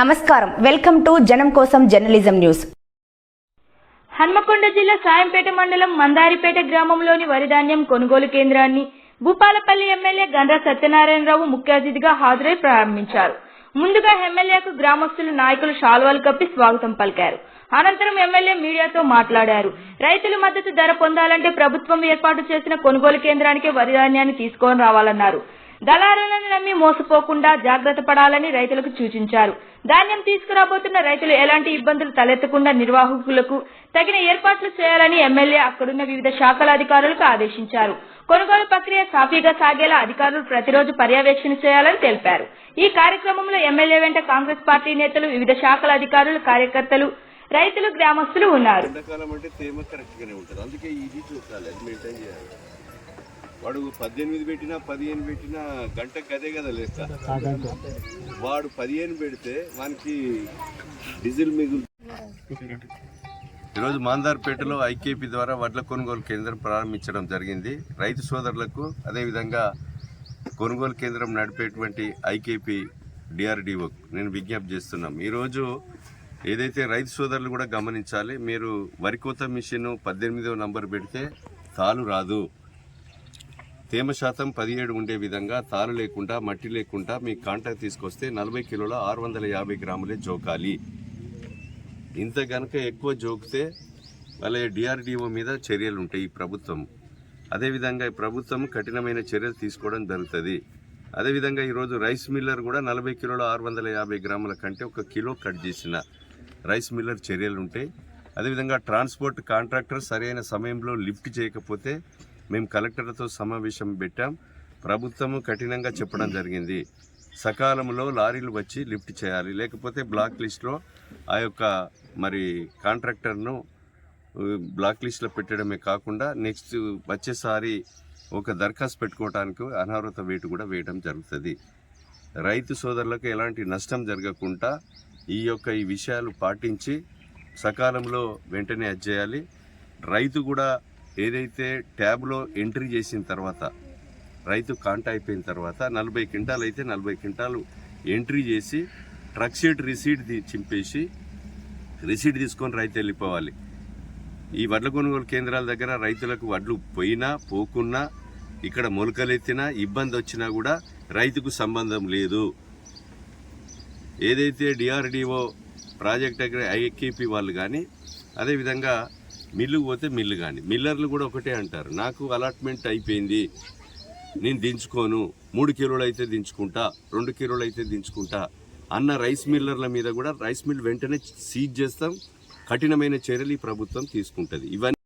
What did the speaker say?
నమస్కారం. Welcome to జనం కోసం జర్నలిజం న్యూస్. హన్మకొండ జిల్లా సాయంపేట మండలం మందారిపేట గ్రామంలోని వరిధాన్యం కొనుగోలు కేంద్రాన్ని భూపాలపల్లి ఎమ్మెల్యే గండ్ర సత్యనారాయణరావు ముఖ్య అతిథిగా హాజరై ప్రారంభించారు. ముందుగా ఎమ్మెల్యేకు గ్రామస్తులు నాయకులు శాల్వాలు కప్పి స్వాగతం పలికారు. అనంతరం ఎమ్మెల్యే మీడియాతో మాట్లాడారు. రైతులు మద్దతు ధర పొందాలంటే ప్రభుత్వం ఏర్పాటు చేసిన కొనుగోలు కేంద్రానికే వరిధాన్యాన్ని తీసుకొని రావాలన్నారు. దళారులను నమ్మి మోసపోకుండా జాగ్రత్త పడాలని రైతులకు సూచించారు. ధాన్యం తీసుకురాబోతున్న రైతులు ఎలాంటి ఇబ్బందులు తలెత్తకుండా నిర్వాహకులకు తగిన ఏర్పాట్లు చేయాలని ఎమ్మెల్యే అక్కడున్న వివిధ శాఖల అధికారులకు ఆదేశించారు. కొనుగోలు ప్రక్రియ సాఫీగా సాగేలా అధికారులు ప్రతిరోజు పర్యవేక్షణ చేయాలని తెలిపారు. ఈ కార్యక్రమంలో ఎమ్మెల్యే వెంట కాంగ్రెస్ పార్టీ నేతలు వివిధ శాఖల అధికారులు కార్యకర్తలు రైతులు గ్రామస్తులు ఉన్నారు. వాడు పద్దెనిమిది పెట్టినా పదిహేను పెట్టినా గంటకు అదే కదా లెక్క వాడు పదిహేను పెడితే వానికి డీజిల్ మిగులు. ఈరోజు మాందార్పేటలో ఐకేపీ ద్వారా వడ్ల కొనుగోలు కేంద్రం ప్రారంభించడం జరిగింది. రైతు సోదరులకు అదేవిధంగా కొనుగోలు కేంద్రం నడిపేటువంటి ఐకేపీ డిఆర్డిఓ నేను విజ్ఞప్తి చేస్తున్నాం. ఈరోజు ఏదైతే రైతు సోదరులు కూడా గమనించాలి మీరు వరి కోత మిషన్ పద్దెనిమిదవ నంబర్ పెడితే తాలు రాదు. తేమ శాతం పదిహేడు ఉండే విధంగా తారు లేకుండా మట్టి లేకుండా మీ కాంటాక్ట్ తీసుకొస్తే నలభై కిలోల ఆరు వందల యాభై గ్రాములే జోకాలి. ఇంత గనక ఎక్కువ జోకితే వాళ్ళ డిఆర్డిఓ మీద చర్యలు ఉంటాయి ఈ ప్రభుత్వం. అదేవిధంగా ఈ ప్రభుత్వం కఠినమైన చర్యలు తీసుకోవడం జరుగుతుంది. అదేవిధంగా ఈరోజు రైస్ మిల్లర్ కూడా నలభై కిలోల ఆరు వందల యాభై గ్రాముల కంటే ఒక కిలో కట్ చేసిన రైస్ మిల్లర్ చర్యలు ఉంటాయి. అదేవిధంగా ట్రాన్స్పోర్ట్ కాంట్రాక్టర్ సరైన సమయంలో లిఫ్ట్ చేయకపోతే మేము కలెక్టర్లతో సమావేశం పెట్టాం. ప్రభుత్వము కఠినంగా చెప్పడం జరిగింది. సకాలంలో లారీలు వచ్చి లిఫ్ట్ చేయాలి. లేకపోతే బ్లాక్ లిస్ట్లో ఆ యొక్క మరి కాంట్రాక్టర్ను బ్లాక్ లిస్ట్లో పెట్టడమే కాకుండా నెక్స్ట్ వచ్చేసారి ఒక దరఖాస్తు పెట్టుకోవడానికి అనర్హత వేటు కూడా వేయడం జరుగుతుంది. రైతు సోదరులకు ఎలాంటి నష్టం జరగకుండా ఈ యొక్క ఈ విషయాలు పాటించి సకాలంలో వెంటనే అది చేయాలి. రైతు కూడా ఏదైతే ట్యాబ్లో ఎంట్రీ చేసిన తర్వాత రైతు కాంట అయిపోయిన తర్వాత నలభై క్వింటాలు అయితే నలభై క్వింటాలు ఎంట్రీ చేసి ట్రక్ షీట్ రిసీట్ చింపేసి రిసీట్ తీసుకొని రైతు వెళ్ళిపోవాలి. ఈ వడ్ల కొనుగోలు కేంద్రాల దగ్గర రైతులకు వడ్లు పోయినా పోకున్నా ఇక్కడ మొలకలెత్తినా ఇబ్బంది వచ్చినా కూడా రైతుకు సంబంధం లేదు. ఏదైతే డిఆర్డిఓ ప్రాజెక్ట్ దగ్గర ఐకేపీ వాళ్ళు కానీ అదేవిధంగా మిల్లు పోతే మిల్లు కానీ. మిల్లర్లు కూడా ఒకటే అంటారు. నాకు అలాట్మెంట్ అయిపోయింది. నేను దించుకోను. మూడు కిలోలు అయితే దించుకుంటా రెండు కిలోలు అయితే దించుకుంటా అన్న రైస్ మిల్లర్ల మీద కూడా రైస్ మిల్ వెంటనే సీజ్ చేస్తాం. కఠినమైన చర్యలు ఈ ప్రభుత్వం తీసుకుంటుంది. ఇవన్నీ